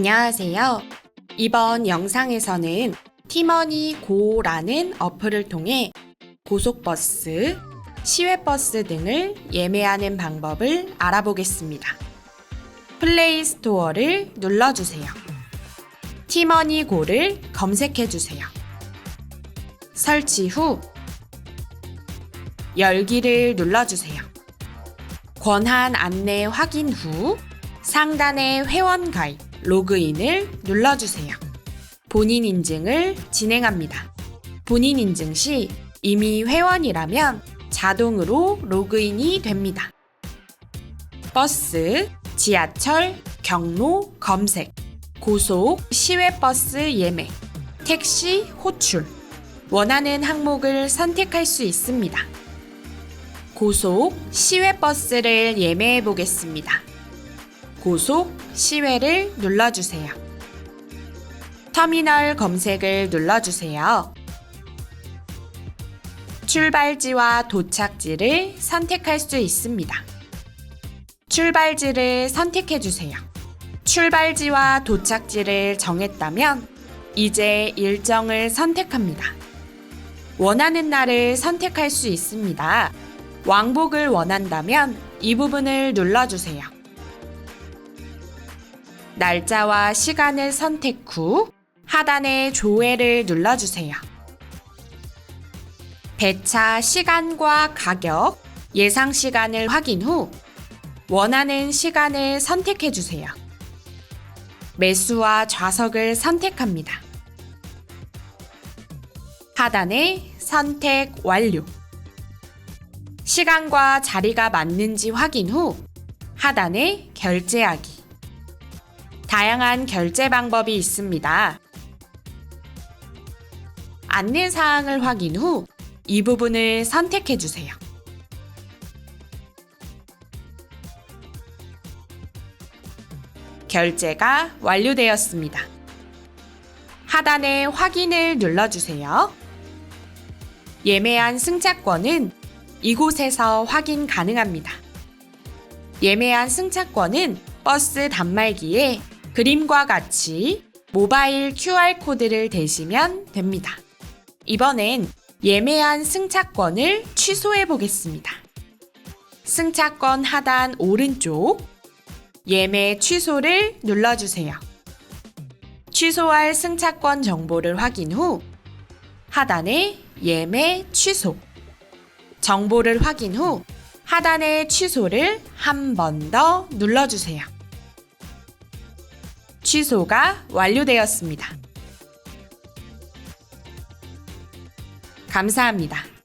안녕하세요. 이번 영상에서는 티머니 고라는 어플을 통해 고속버스, 시외버스 등을 예매하는 방법을 알아보겠습니다. 플레이 스토어를 눌러주세요. 티머니 고를 검색해주세요. 설치 후 열기를 눌러주세요. 권한 안내 확인 후 상단의 회원 가입, 로그인을 눌러주세요. 본인 인증을 진행합니다. 본인 인증 시 이미 회원이라면 자동으로 로그인이 됩니다. 버스, 지하철, 경로 검색, 고속, 시외버스 예매, 택시 호출, 원하는 항목을 선택할 수 있습니다. 고속, 시외버스를 예매해 보겠습니다. 고속, 시외를 눌러주세요. 터미널 검색을 눌러주세요. 출발지와 도착지를 선택할 수 있습니다. 출발지를 선택해 주세요. 출발지와 도착지를 정했다면 이제 일정을 선택합니다. 원하는 날을 선택할 수 있습니다. 왕복을 원한다면 이 부분을 눌러주세요. 날짜와 시간을 선택 후 하단의 조회를 눌러주세요. 배차 시간과 가격, 예상 시간을 확인 후 원하는 시간을 선택해 주세요. 매수와 좌석을 선택합니다. 하단에 선택 완료. 시간과 자리가 맞는지 확인 후 하단에 결제하기. 다양한 결제 방법이 있습니다. 안내 사항을 확인 후 이 부분을 선택해 주세요. 결제가 완료되었습니다. 하단에 확인을 눌러주세요. 예매한 승차권은 이곳에서 확인 가능합니다. 예매한 승차권은 버스 단말기에 그림과 같이 모바일 QR코드를 대시면 됩니다. 이번엔 예매한 승차권을 취소해 보겠습니다. 승차권 하단 오른쪽 예매 취소를 눌러주세요. 취소할 승차권 정보를 확인 후 하단에 예매 취소 정보를 확인 후 하단의 취소를 한 번 더 눌러주세요. 취소가 완료되었습니다. 감사합니다.